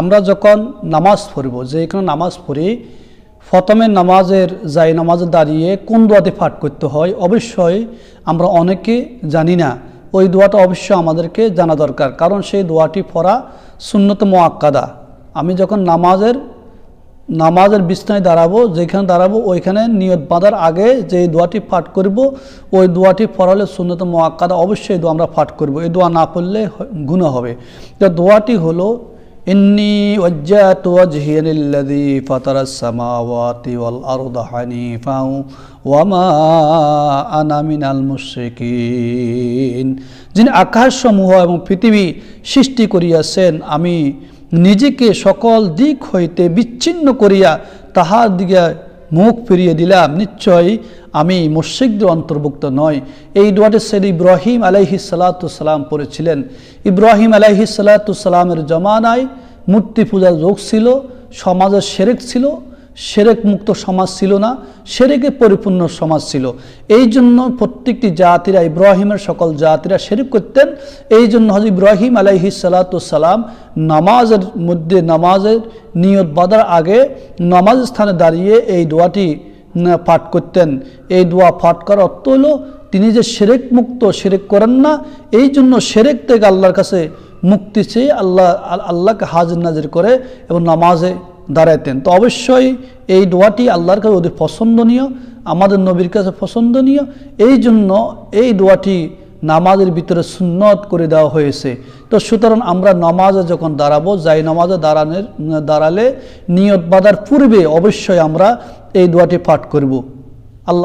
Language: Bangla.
আমরা যখন নামাজ পড়ব, যে কোনো নামাজ পড়ি প্রথমে নামাজের যাই নামাজে দাঁড়িয়ে কোন দোয়াতে পাঠ করতে হয়, অবশ্যই আমরা অনেকে জানি না। ওই দোয়াটা অবশ্যই আমাদেরকে জানা দরকার, কারণ সেই দোয়াটি পড়া সুন্নত মোয়াক্কাদা আমি যখন নামাজের নামাজের বিছনায় দাঁড়াবো, যেখানে দাঁড়াবো, ওইখানে নিয়ত বাঁধার আগে যে দোয়াটি পাঠ করব, ওই দোয়াটি পড়ালে সুন্নত মোয়াক্কাদা অবশ্যই দোয়া আমরা পাঠ করব। এই দোয়া না পড়লে গুণ হবে। তো দোয়াটি হলো ইন্নি وجهت وجهي للذي فطر السماوات والأرض حنيفا وما أنا من المشركين যিনি আকাশসমূহ এবং পৃথিবী সৃষ্টি করিয়াছেন, আমি নিজেকে সকল দিক হইতে বিচ্ছিন্ন করিয়া তাহার দিকে মুখ ফিরিয়ে দিলাম, নিশ্চয়ই আমি মুর্শিকদের অন্তর্ভুক্ত নয় এই দোয়াটি সেদ ইব্রাহিম আলাইহি সালাতাম পড়েছিলেন। ইব্রাহিম আলাইহি সালাতামের জমানায় মূর্তি পূজার যোগ ছিল, সমাজের সেরেক ছিল সেরেক মুক্ত সমাজ ছিল না, সেরেকে পরিপূর্ণ সমাজ ছিল। এই জন্য প্রত্যেকটি জাতিরা, ইব্রাহিমের সকল জাতিরা সেরেক করতেন। এই জন্য হজ ইব্রাহিম আলাইহি সালাতাম নামাজের মধ্যে নামাজের নিয়ত বাঁধার আগে নামাজ স্থানে দাঁড়িয়ে এই দোয়াটি পাঠ করতেন। এই দোয়া পাঠ করার অর্থ হলো, তিনি যে সেরেক মুক্ত, সেরেক করেন না, এই জন্য সেরেক থেকে আল্লাহর কাছে মুক্তি চেয়ে আল্লাহ, আল্লাহকে হাজির নাজির করে এবং নামাজে দাঁড়াইতেন। তো অবশ্যই এই দোয়াটি আল্লাহর কাছে অধিক পছন্দনীয়, আমাদের নবীর কাছে পছন্দনীয়। এই জন্য এই দোয়াটি নামাজের ভিতরে সুন্নত করে দেওয়া হয়েছে। তো সুতরাং আমরা নামাজে যখন দাঁড়াবো, যাই নামাজে দাঁড়ানোর, দাঁড়ালে নিয়ত বাঁধার পূর্বে অবশ্যই আমরা এই দোয়াটি পাঠ করব। আল্লাহ